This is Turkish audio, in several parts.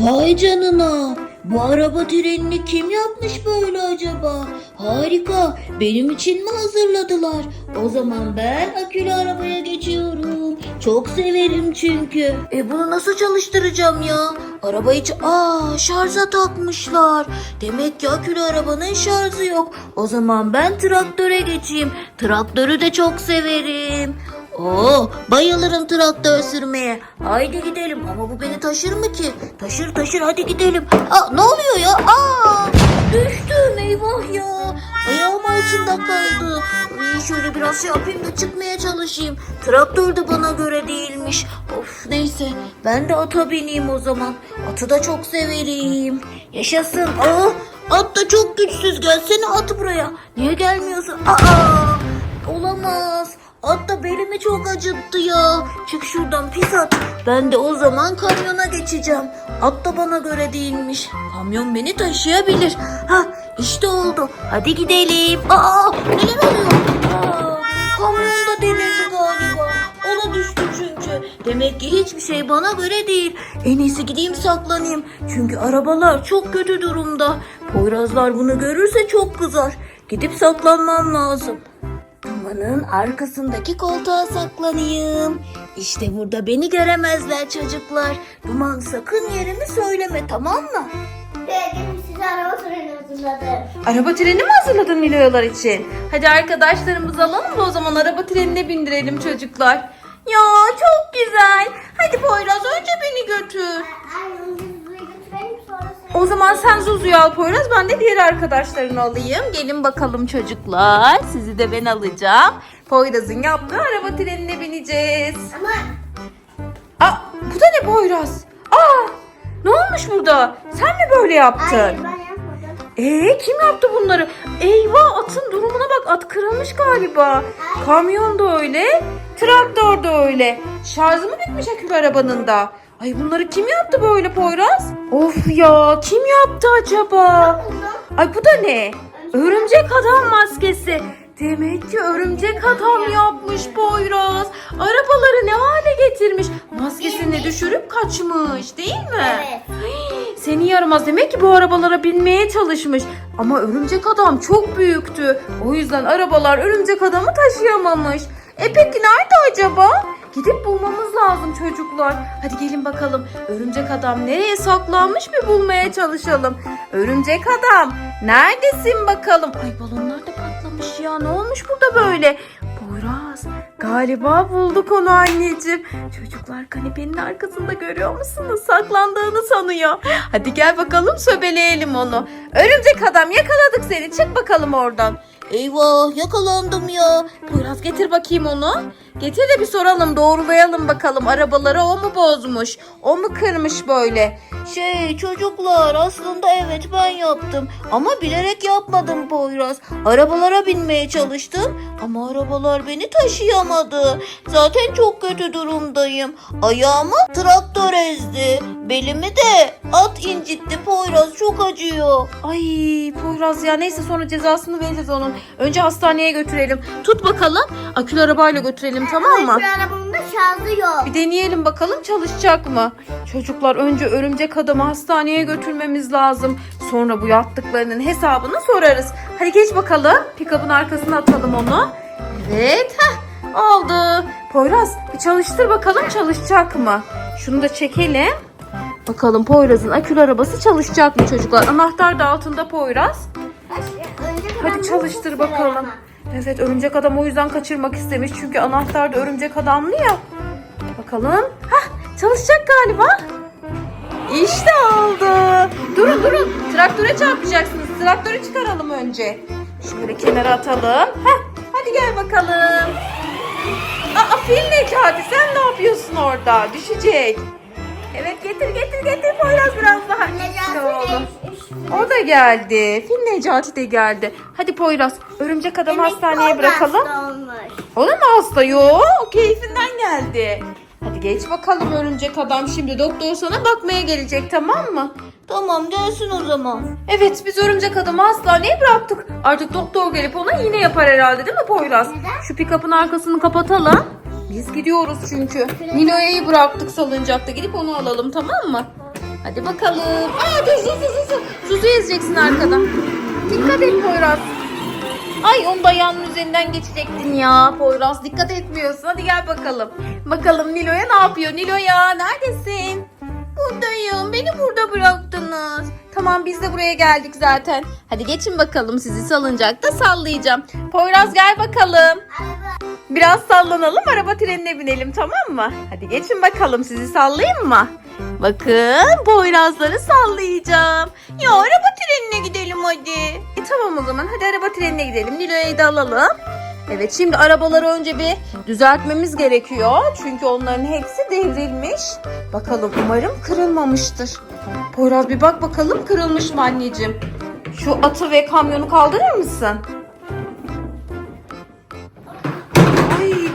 Vay canına. Bu araba trenini kim yapmış böyle acaba? Harika. Benim için mi hazırladılar? O zaman ben akülü arabaya geçiyorum. Çok severim çünkü. E bunu nasıl çalıştıracağım ya? Araba hiç... Aa şarja takmışlar. Demek ki akülü arabanın şarjı yok. O zaman ben traktöre geçeyim. Traktörü de çok severim. Oo, bayılırım traktör sürmeye. Haydi gidelim ama bu beni taşır mı ki? Taşır taşır hadi gidelim. Aa, ne oluyor ya? Aa, düştüm eyvah ya. Ayağım altında kaldı. İyi şöyle biraz şey yapayım da çıkmaya çalışayım. Traktör de bana göre değilmiş. Of neyse ben de ata bineyim o zaman. Atı da çok severim. Yaşasın. Aa, at da çok güçsüz. Gelsene at buraya. Niye gelmiyorsun? Aa, olamaz. At da belimi çok acıttı ya. Çık şuradan pis at. Ben de o zaman kamyona geçeceğim. At da bana göre değilmiş. Kamyon beni taşıyabilir. Ha işte oldu. Hadi gidelim. Aa neler oluyor? Kamyon da delirdi galiba. Ona düştü çünkü. Demek ki hiçbir şey bana göre değil. En iyisi gideyim saklanayım. Çünkü arabalar çok kötü durumda. Poyrazlar bunu görürse çok kızar. Gidip saklanmam lazım. Dumanın arkasındaki koltuğa saklanayım. İşte burada beni göremezler çocuklar. Duman sakın yerimi söyleme tamam mı? Belki size araba töreni hazırladım. Araba treni mi hazırladın Milo'lar için? Hadi arkadaşlarımızı alalım da o zaman araba trenine bindirelim çocuklar. Ya çok güzel. Hadi Poyraz önce beni götür. Ay, biz buraya götürelim sonra sen. O zaman sen Zuzu'yu al Poyraz ben de diğer arkadaşlarını alayım. Gelin bakalım çocuklar. Sizi de ben alacağım. Poyraz'ın yaptığı araba trenine bineceğiz. Ama Aa, bu da ne Poyraz? Aa, ne olmuş burada? Sen mi böyle yaptın? hayır ben yapmadım. Ee kim yaptı bunları? Eyvah atın durumuna bak at kırılmış galiba. Kamyon da öyle, traktör de öyle. Şarjı mı bitmiş akülü arabanın da? Ay bunları kim yaptı böyle Poyraz? Of ya kim yaptı acaba? Ay bu da ne? Örümcek adam maskesi. Demek ki örümcek adam yapmış Poyraz. Arabaları ne hale getirmiş? Maskesini düşürüp kaçmış değil mi? Evet. Seni yaramaz demek ki bu arabalara binmeye çalışmış. Ama örümcek adam çok büyüktü. O yüzden arabalar örümcek adamı taşıyamamış. E peki nerede acaba? Gidip bulmamız lazım çocuklar. Hadi gelin bakalım. Örümcek adam nereye saklanmış bir bulmaya çalışalım. Örümcek adam neredesin bakalım? Ay balonlar da patlamış ya. Ne olmuş burada böyle? Poyraz galiba bulduk onu anneciğim. Çocuklar kanepenin arkasında görüyor musunuz? Saklandığını sanıyor. Hadi gel bakalım söbeleyelim onu. Örümcek adam yakaladık seni. Çık bakalım oradan. Eyvah yakalandım ya. Poyraz getir bakayım onu. Getir de bir soralım doğrulayalım bakalım. Arabaları o mu bozmuş? O mu kırmış böyle? Şey çocuklar aslında evet ben yaptım. Ama bilerek yapmadım Poyraz. Arabalara binmeye çalıştım. Ama arabalar beni taşıyamadı. Zaten çok kötü durumdayım. Ayağımı traktör ezdi. Belimi de at incitti Poyraz çok acıyor. Ay Poyraz ya neyse sonra cezasını vereceğiz onun. Önce hastaneye götürelim. Tut bakalım. Akülü arabayla götürelim tamam mı? Şu şarjı yok. Bir deneyelim bakalım çalışacak mı? Çocuklar önce örümcek adamı hastaneye götürmemiz lazım. Sonra bu yaptıklarının hesabını sorarız. Hadi geç bakalım. Pikabın arkasına atalım onu. Evet. Heh, oldu. Poyraz bir çalıştır bakalım çalışacak mı? Şunu da çekelim. Bakalım Poyraz'ın akülü arabası çalışacak mı çocuklar? Anahtar da altında Poyraz. Hadi çalıştır bakalım. Evet örümcek adam o yüzden kaçırmak istemiş. Çünkü anahtar da örümcek adamlı ya. Bakalım. Hah çalışacak galiba. İşte oldu. Durun durun. Traktöre çarpacaksınız. Traktörü çıkaralım önce. Şöyle kenara atalım. Heh, hadi gel bakalım. Aa Fil Necati sen ne yapıyorsun orada? Düşecek. Evet getir getir getir Poyraz biraz daha. İşte oldu. O da geldi. Fil Necati de geldi. Hadi Poyraz örümcek adamı hastaneye bırakalım. O da mı hasta? Yo o keyfinden geldi. Hadi geç bakalım örümcek adam şimdi doktor sana bakmaya gelecek tamam mı? Tamam gelsin o zaman. Evet biz örümcek adamı hastaneye bıraktık. Artık doktor gelip ona iğne yapar herhalde değil mi Poyraz? Şu pikapın arkasını kapatalım. Biz gidiyoruz çünkü. Nilo'yu bıraktık salıncakta gidip onu alalım tamam mı? Hadi bakalım. Aa dur dur dur. Suzu ezeceksin arkada. Dikkat et Poyraz. Ay onu da yanın üzerinden geçecektin ya Poyraz. Dikkat etmiyorsun. Hadi gel bakalım. Bakalım Nilo'ya ne yapıyor? Nilo'ya neredesin? Buradayım. Beni burada bıraktınız. Tamam biz de buraya geldik zaten. Hadi geçin bakalım sizi salıncakta sallayacağım. Poyraz gel bakalım. Biraz sallanalım araba trenine binelim tamam mı? Hadi geçin bakalım sizi sallayayım mı? Bakın Poyrazları sallayacağım. Ya araba trenine gidelim hadi. E tamam o zaman hadi araba trenine gidelim. Nilo'yu da alalım. Evet şimdi arabaları önce bir düzeltmemiz gerekiyor. Çünkü onların hepsi devrilmiş. Bakalım umarım kırılmamıştır. Poyraz bir bak bakalım kırılmış mı anneciğim? Şu atı ve kamyonu kaldırır mısın?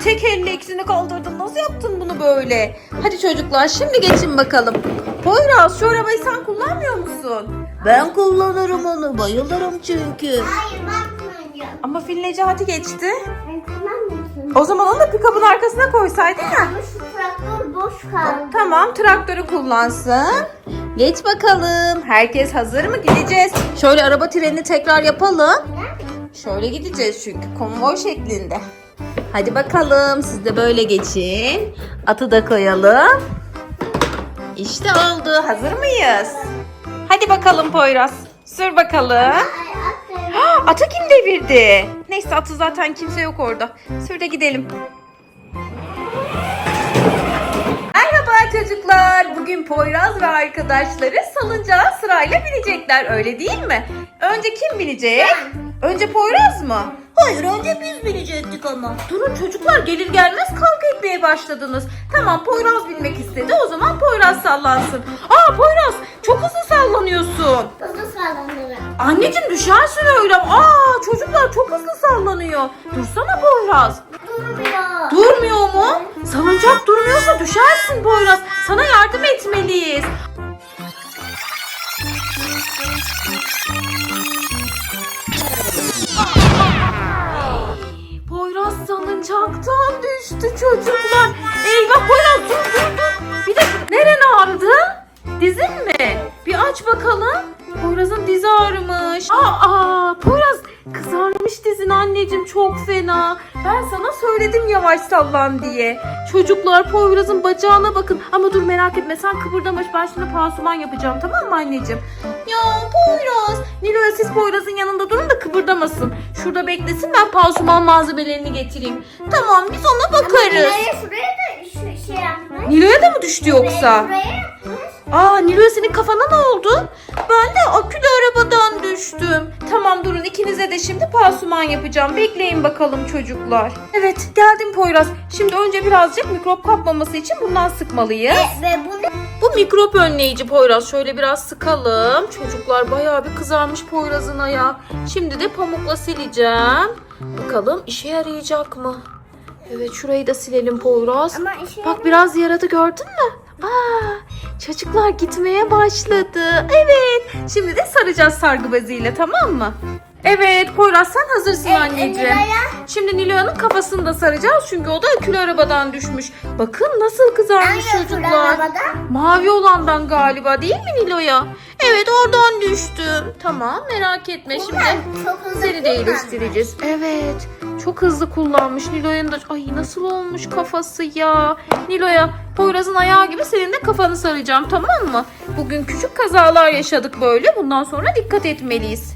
Tek elle ikisini kaldırdın. Nasıl yaptın bunu böyle? Hadi çocuklar şimdi geçin bakalım. Poyraz şu arabayı sen kullanmıyor musun? Ben kullanırım onu. Bayılırım çünkü. Hayır ben kullanacağım. Ama Fil Necati geçti. Ben kullanmıyorsun. O zaman onu da pikabın arkasına koysaydın ya. Ama şu traktör boş kaldı. Tamam traktörü kullansın. Geç bakalım. Herkes hazır mı? Gideceğiz. Şöyle araba trenini tekrar yapalım. Şöyle gideceğiz çünkü konvoy şeklinde. Hadi bakalım siz de böyle geçin. Atı da koyalım. İşte oldu. Hazır mıyız? Hadi bakalım Poyraz. Sür bakalım. Ha, Atı kim devirdi? Neyse atı zaten kimse yok orada. Sür de gidelim. Merhaba çocuklar. Bugün Poyraz ve arkadaşları salıncağa sırayla binecekler öyle değil mi? Önce kim binecek? Önce Poyraz mı? Hayır önce biz binecektik ama. Durun çocuklar gelir gelmez kavga etmeye başladınız. Tamam Poyraz binmek istedi o zaman Poyraz sallansın. Aa Poyraz çok hızlı sallanıyorsun. Hızlı sallanırım. Anneciğim düşersin öyle. Aa çocuklar çok hızlı sallanıyor. Dursana Poyraz. Durmuyor. Durmuyor mu? Salıncak durmuyorsa düşersin Poyraz. Sana yardım etmeliyiz. Çocuklar. Eyvah Poyraz dur dur dur. Bir dakika neren ağrıdı? Dizin mi? Bir aç bakalım. Poyraz'ın dizi ağrımış. Aa, aa Poyraz kızarmış dizin anneciğim çok fena. Ben sana söyledim yavaş sallan diye. Çocuklar Poyraz'ın bacağına bakın. Ama dur merak etme sen kıpırdama. Ben şimdi pansuman yapacağım tamam mı anneciğim? Ya Poyraz. Nilo'ya siz Poyraz'ın yanında durun da kıpırdamasın. Şurada beklesin ben pansuman malzemelerini getireyim. Tamam biz ona bakarız. Nereye şuraya da şu şey yapmış. Nilo'ya da mı düştü yoksa? Şuraya yapmış. Aa Nilo'ya senin kafana ne oldu? Ben de akülü arabadan düştüm. Tamam durun ikinize de şimdi pansuman yapacağım. Bekleyin bakalım çocuklar. Evet geldim Poyraz. Şimdi önce birazcık mikrop kapmaması için bundan sıkmalıyız. Ve bu ne? Bu mikrop önleyici Poyraz. Şöyle biraz sıkalım. Çocuklar bayağı bir kızarmış Poyraz'ın ayağı. Şimdi de pamukla sileceğim. Bakalım işe yarayacak mı? Evet şurayı da silelim Poyraz. Bak biraz yaradı gördün mü? Aa, çocuklar gitmeye başladı. Evet. Şimdi de saracağız sargı beziyle tamam mı? Evet Poyraz sen hazırsın anneciğim. Nilo'ya- Şimdi Nilo'nun kafasını da saracağız çünkü o da akülü arabadan düşmüş. Bakın nasıl kızarmış Hangi çocuklar. arabada? Mavi olandan galiba değil mi Nilo'ya? Evet oradan düştüm. Tamam merak etme şimdi. Çok hızlı Seni de iyileştireceğiz. Evet. Çok hızlı kullanmış Nilo'ya da. Ay nasıl olmuş kafası ya. Nilo'ya Poyraz'ın ayağı gibi senin de kafanı saracağım tamam mı? Bugün küçük kazalar yaşadık böyle. Bundan sonra dikkat etmeliyiz.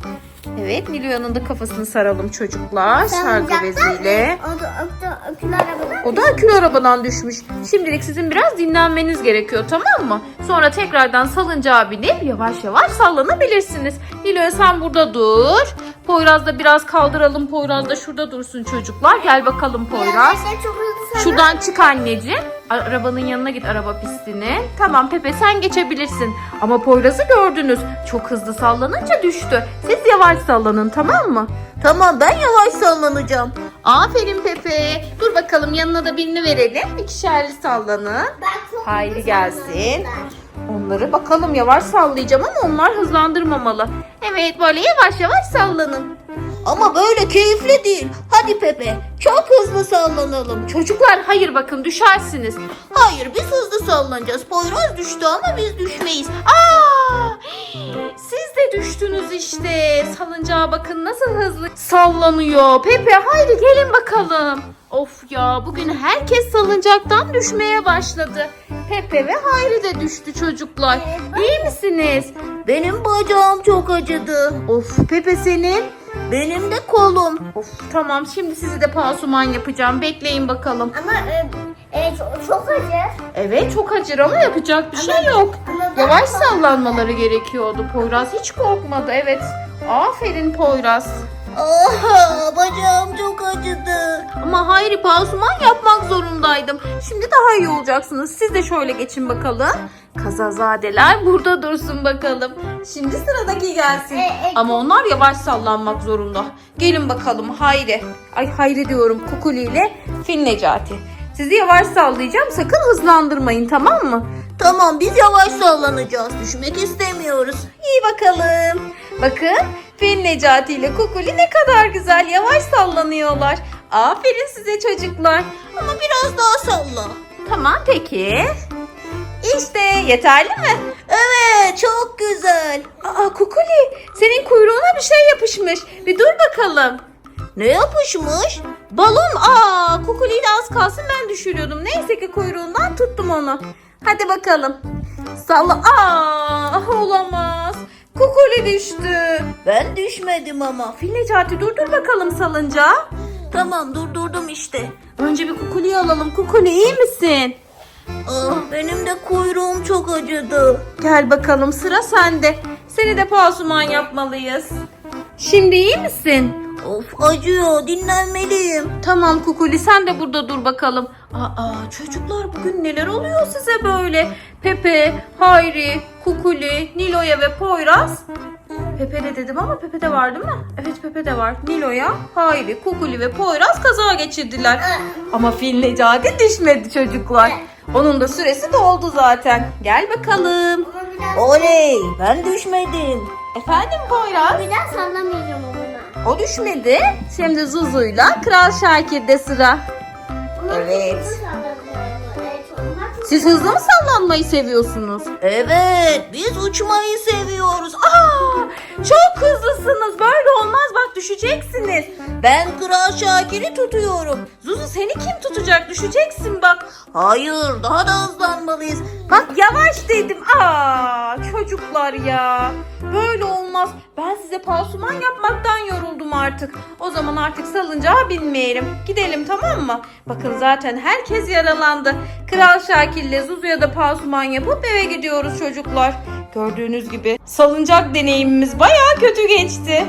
Evet Nilo'yanın da kafasını saralım çocuklar. Sargı beziyle. O da, o da akülü arabada. O da akülü arabadan düşmüş. Şimdilik sizin biraz dinlenmeniz gerekiyor tamam mı? Sonra tekrardan salıncağa binip yavaş yavaş sallanabilirsiniz. Nilo'ya sen burada dur. Poyraz da biraz kaldıralım. Poyraz da şurada dursun çocuklar. Gel bakalım Poyraz. Şuradan çık anneciğim. Arabanın yanına git araba pistine. Tamam Pepe sen geçebilirsin. Ama Poyraz'ı gördünüz. Çok hızlı sallanınca düştü. Siz yavaş sallanın tamam mı? Tamam ben yavaş sallanacağım. Aferin Pepe. Dur bakalım yanına da birini verelim. İkişerli sallanın. Hayri gelsin. Onları bakalım yavaş sallayacağım ama onlar hızlandırmamalı. Evet böyle yavaş yavaş sallanın. Ama böyle keyifli değil. Hadi Pepe çok hızlı sallanalım. Çocuklar hayır bakın düşersiniz. Hayır biz hızlı sallanacağız. Poyraz düştü ama biz düşmeyiz. Aa! Siz de düştünüz işte. Salıncağa bakın nasıl hızlı sallanıyor. Pepe haydi gelin bakalım. Of ya bugün herkes salıncaktan düşmeye başladı. Pepe ve Hayri de düştü çocuklar. İyi misiniz? Benim bacağım çok acıdı. Of Pepe senin. Benim de kolum. Of tamam şimdi sizi de pansuman yapacağım. Bekleyin bakalım. Ama e, e, çok, çok acı. Evet çok acır ama yapacak bir şey yok. Ama ben- Yavaş sallanmaları gerekiyordu. Poyraz hiç korkmadı. Evet. Aferin Poyraz. Aha bacağım çok acıdı. Ama Hayri pansuman yapmak zorundaydım. Şimdi daha iyi olacaksınız. Siz de şöyle geçin bakalım. Kazazadeler burada dursun bakalım. Şimdi sıradaki gelsin. E, e, Ama onlar yavaş sallanmak zorunda. Gelin bakalım Hayri. Ay Hayri diyorum Kukuli ile Fil Necati. Sizi yavaş sallayacağım. Sakın hızlandırmayın tamam mı? Tamam biz yavaş sallanacağız. Düşmek istemiyoruz. İyi bakalım. Bakın Fil Necati ile Kukuli ne kadar güzel yavaş sallanıyorlar. Aferin size çocuklar. Ama biraz daha salla. Tamam peki. İşte yeterli mi? Evet çok güzel. Aa Kukuli senin kuyruğuna bir şey yapışmış. Bir dur bakalım. Ne yapışmış? Balon aa Kukuli'yi de az kalsın ben düşürüyordum. Neyse ki kuyruğundan tuttum onu. Hadi bakalım. Salla. Aa olamaz. Kukuli düştü. Ben düşmedim ama. Fil Necati durdur bakalım salıncağı. Tamam durdurdum işte. Önce bir Kukuli'yi alalım. Kukuli iyi misin? Ah, benim de kuyruğum çok acıdı. Gel bakalım sıra sende. Seni de pansuman yapmalıyız. Şimdi iyi misin? Of acıyor dinlenmeliyim. Tamam Kukuli sen de burada dur bakalım. Aa çocuklar bugün neler oluyor size böyle? Pepe, Hayri, Kukuli, Nilo'ya ve Poyraz. Pepe de dedim ama Pepe de var değil mi? Evet Pepe de var. Nilo'ya, Hayri, Kukuli ve Poyraz kaza geçirdiler. Ama Fil Necati düşmedi çocuklar. Onun da süresi doldu zaten. Gel bakalım. Ama Oley ben düşmedim. Efendim Poyraz? bir daha sallamayacağım onu. O düşmedi. Şimdi Zuzu'yla Kral Şakir'de sıra. Evet. Siz hızlı mı sallanmayı seviyorsunuz? Evet biz uçmayı seviyoruz. Aa, çok hızlısınız. Böyle olmaz. Bak düşeceksiniz. Ben Kral Şakir'i tutuyorum. Zuzu seni kim tutacak? Düşeceksin bak. Hayır daha da hızlanmalıyız. Bak yavaş dedim. Aa, çocuklar ya. Böyle olmaz. Ben size pansuman yapmaktan yoruldum artık. O zaman artık salıncağa binmeyelim. Gidelim tamam mı? Bakın zaten herkes yaralandı. Kral Şakir'le Zuzu'ya da pansuman yapıp eve gidiyoruz çocuklar. Gördüğünüz gibi salıncak deneyimimiz baya kötü geçti.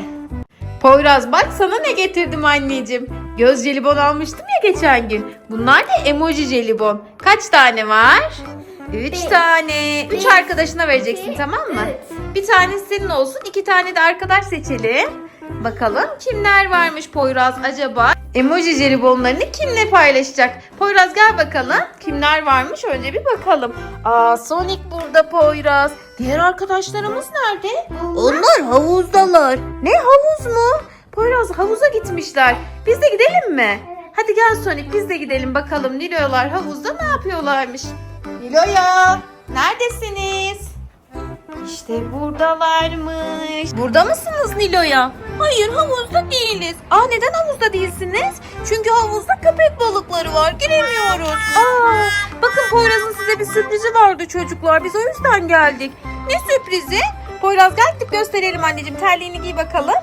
Poyraz bak sana ne getirdim anneciğim. Göz jelibon almıştım ya geçen gün. Bunlar da emoji jelibon. Kaç tane var? Üç Bir. tane. Üç Bir, arkadaşına vereceksin iki, tamam mı? üç. Bir tanesi senin olsun. iki tane de arkadaş seçelim. Bakalım kimler varmış Poyraz acaba? Emoji jelibonlarını kimle paylaşacak? Poyraz gel bakalım. Kimler varmış önce bir bakalım. Aa Sonic burada Poyraz. Diğer arkadaşlarımız nerede? Onlar havuzdalar. Ne havuz mu? Poyraz havuza gitmişler. Biz de gidelim mi? Hadi gel Sonic biz de gidelim bakalım Nilo'lar havuzda ne yapıyorlarmış? Nilo'ya neredesiniz? İşte buradalarmış. Burada mısınız Nilo'ya? Hayır havuzda değiliz. Aa neden havuzda değilsiniz? Çünkü havuzda köpek balıkları var giremiyoruz. Aa bakın Poyraz'ın size bir sürprizi vardı çocuklar. Biz o yüzden geldik. Ne sürprizi? Poyraz gel gidip gösterelim anneciğim. Terliğini giy bakalım.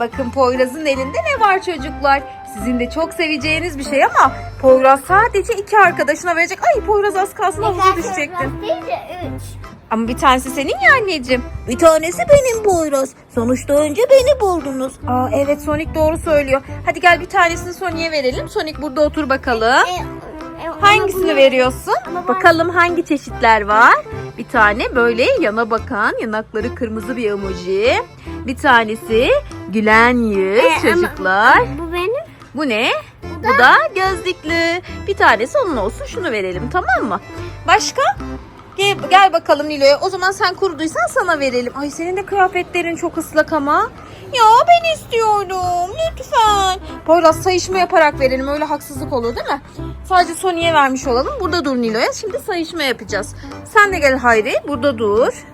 Bakın Poyraz'ın elinde ne var çocuklar? Sizin de çok seveceğiniz bir şey ama Poyraz sadece iki arkadaşına verecek. Ay Poyraz az kalsın havuza biraz Değil de üç. Ama bir tanesi senin ya anneciğim. Bir tanesi benim Poyraz. Sonuçta önce beni buldunuz. Aa evet Sonic doğru söylüyor. Hadi gel bir tanesini Sonic'e verelim. Sonic burada otur bakalım. E, e, ama Hangisini bunu- veriyorsun? Ama Bakalım hangi çeşitler var? Bir tane böyle yana bakan, yanakları kırmızı bir emoji. Bir tanesi gülen yüz E, ama- çocuklar. Bu benim. Bu ne? Bu da gözlüklü. Bir tanesi onun olsun şunu verelim tamam mı? Başka? Gel, gel bakalım Nilo'ya. O zaman sen kuruduysan sana verelim. Ay senin de kıyafetlerin çok ıslak ama. Ya ben istiyorum. Lütfen. Poyraz sayışma yaparak verelim. Öyle haksızlık olur değil mi? Sadece Sony'e vermiş olalım. Burada dur Nilo'ya. Şimdi sayışma yapacağız. Sen de gel Hayri. Burada dur.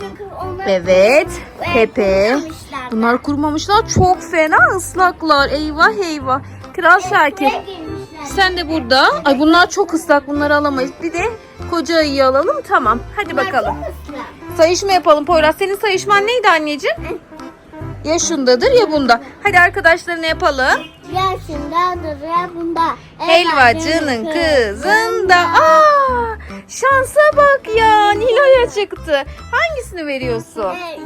Çünkü onlar Evet. Pepe. kurmamışlar. Bunlar kurumamışlar. Çok fena ıslaklar. Eyvah eyvah. Kral. Buraya girmişler. Sen de burada. Ay bunlar çok ıslak. Bunları alamayız. Bir de koca ayıyı alalım. Tamam. Hadi bakalım. Bunlar çok ıslak. Sayışma yapalım Poyraz. Senin sayışman neydi anneciğim? Ya şundadır ya bunda. Hadi arkadaşlarına yapalım. Yaşındadır ya bunda. Helvacının kızında. Aa, şansa bak ya. Nilo'ya çıktı. Hangisini veriyorsun? Ee.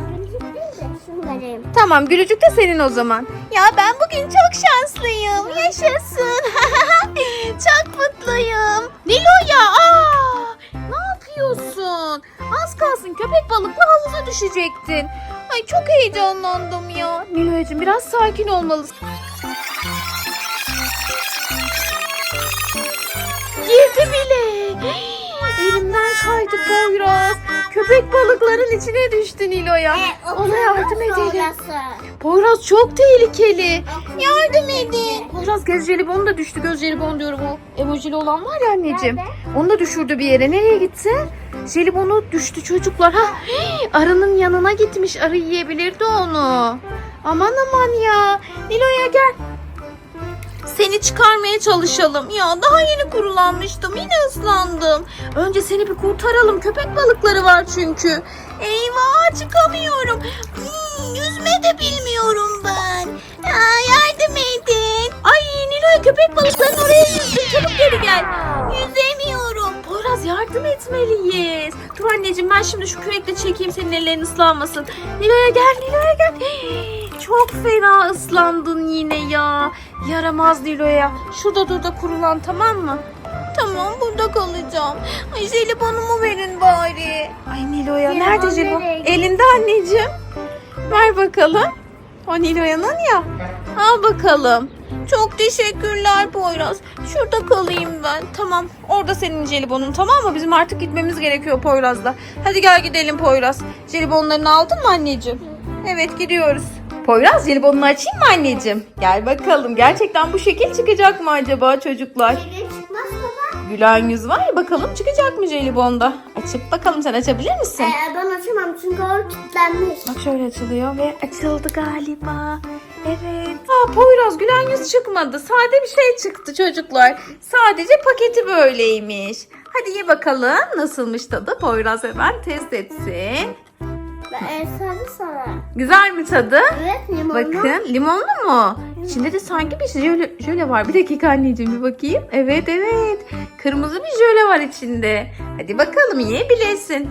Tamam gülücük de senin o zaman. Ya ben bugün çok şanslıyım. Yaşasın. çok mutluyum. Nilo'ya aa, ne yapıyorsun? Az kalsın köpek balıklı havuza düşecektin. Ay çok heyecanlandım ya. Nilo'cığım biraz sakin olmalısın. Girdi bile. Elimden kaydı Poyraz. Köpek balıkların içine düştü Nilo'ya. Ee, Ona yardım edelim. Poyraz çok tehlikeli. Yardım edin. Poyraz göz jelibonu da düştü. Göz jelibon diyorum o emojili olan var ya anneciğim. Nerede? Onu da düşürdü bir yere. Nereye gitti? Jelibonu düştü çocuklar. Ha, arının yanına gitmiş. Arı yiyebilirdi onu. Aman aman ya. Nilo'ya gel. Seni çıkarmaya çalışalım. Ya daha yeni kurulanmıştım. Yine ıslandım. Önce seni bir kurtaralım. Köpek balıkları var çünkü. Eyvah çıkamıyorum. Hmm, yüzme de bilmiyorum ben. Ya, yardım edin. Ay Nilay köpek balıklarının oraya yüzdü. Çabuk geri gel. Yüzemiyorum. Poyraz yardım etmeliyiz. Dur anneciğim ben şimdi şu kürekle çekeyim senin ellerin ıslanmasın. Nilo'ya gel Nilo'ya gel. Hey, Çok fena ıslandın yine ya. Yaramaz Nilo'ya. Şurada dur da kurulan tamam mı? Tamam burada kalacağım. Ay jelibonumu verin bari. Ay Nilo'ya Jelibon nerede jelibon? nereye gitti? Elinde anneciğim. Ver bakalım. O Nilo'yanın ya. Al bakalım. Çok teşekkürler Poyraz. Şurada kalayım ben. Tamam. Orada senin jelibonun tamam mı? Bizim artık gitmemiz gerekiyor Poyraz'la. Hadi gel gidelim Poyraz. Jelibonlarını aldın mı anneciğim? Evet gidiyoruz. Poyraz jelibonunu açayım mı anneciğim? Gel bakalım. Gerçekten bu şekil çıkacak mı acaba çocuklar? Elin çıkmaz baba. Gülen yüz var ya bakalım çıkacak mı jelibonda? Açıp bakalım sen açabilir misin? Ee, ben açamam çünkü o kilitlenmiş. Bak şöyle açılıyor ve açıldı galiba. Evet. Aa Poyraz gülen yüz çıkmadı. Sade bir şey çıktı çocuklar. Sadece paketi böyleymiş. Hadi ye bakalım nasılmış tadı. Poyraz hemen test etsin. Ben sarı sana. Güzel mi tadı? Evet limonlu. Bakın limonlu mu? İçinde de sanki bir jöle, jöle var. Bir dakika anneciğim bir bakayım. Evet evet. Kırmızı bir jöle var içinde. Hadi bakalım yiyebilirsin.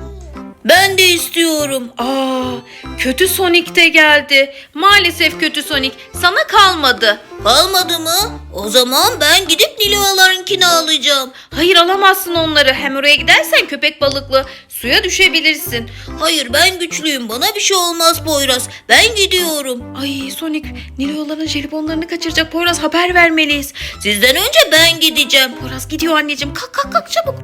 Ben de istiyorum. Aa, kötü Sonic de geldi. Maalesef kötü Sonic. Sana kalmadı. Kalmadı mı? O zaman ben gidip Nilo'larınkini alacağım. Hayır alamazsın onları. Hem oraya gidersen köpek balıklı suya düşebilirsin. Hayır ben güçlüyüm bana bir şey olmaz Poyraz. Ben gidiyorum. Ay Sonic Nilo'ların jelibonlarını kaçıracak. Poyraz haber vermeliyiz. Sizden önce ben gideceğim. Poyraz gidiyor anneciğim. Kalk kalk kalk çabuk.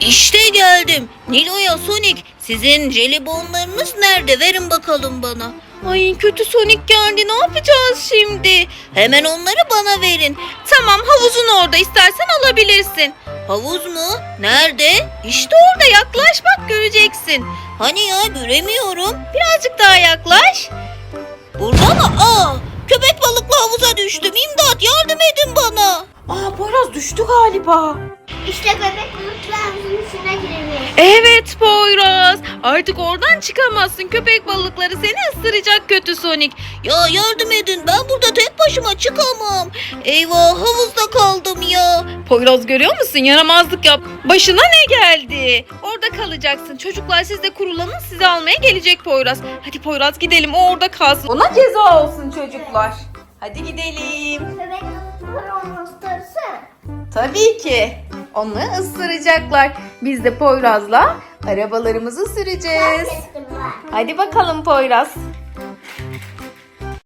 İşte geldim. Nilo'ya Sonic sizin jelibonlarınız nerede? Verin bakalım bana. Ay kötü Sonic geldi. Ne yapacağız şimdi? Hemen onları bana verin. Tamam havuzun orada istersen alabilirsin. Havuz mu? Nerede? İşte orada yaklaş bak göreceksin. Hani ya göremiyorum. Birazcık daha yaklaş. Burada mı? Aa, köpek balıklı havuza düştüm. İmdat yardım edin bana. Aa Poyraz düştü galiba. İşte köpek balıklarının içine girmiş. Evet Poyraz. Artık oradan çıkamazsın. Köpek balıkları seni ısıracak kötü Sonic. Ya yardım edin. Ben burada tek başıma çıkamam. Eyvah havuzda kaldım ya. Poyraz görüyor musun? Yaramazlık yap. Başına ne geldi? Orada kalacaksın. Çocuklar siz de kurulanın sizi almaya gelecek Poyraz. Hadi Poyraz gidelim o orada kalsın. Ona ceza olsun çocuklar. Hadi gidelim. Köpek balıkları onu ısırsa. Tabii ki. Onu ısıracaklar. Biz de Poyraz'la arabalarımızı süreceğiz. Hadi bakalım Poyraz.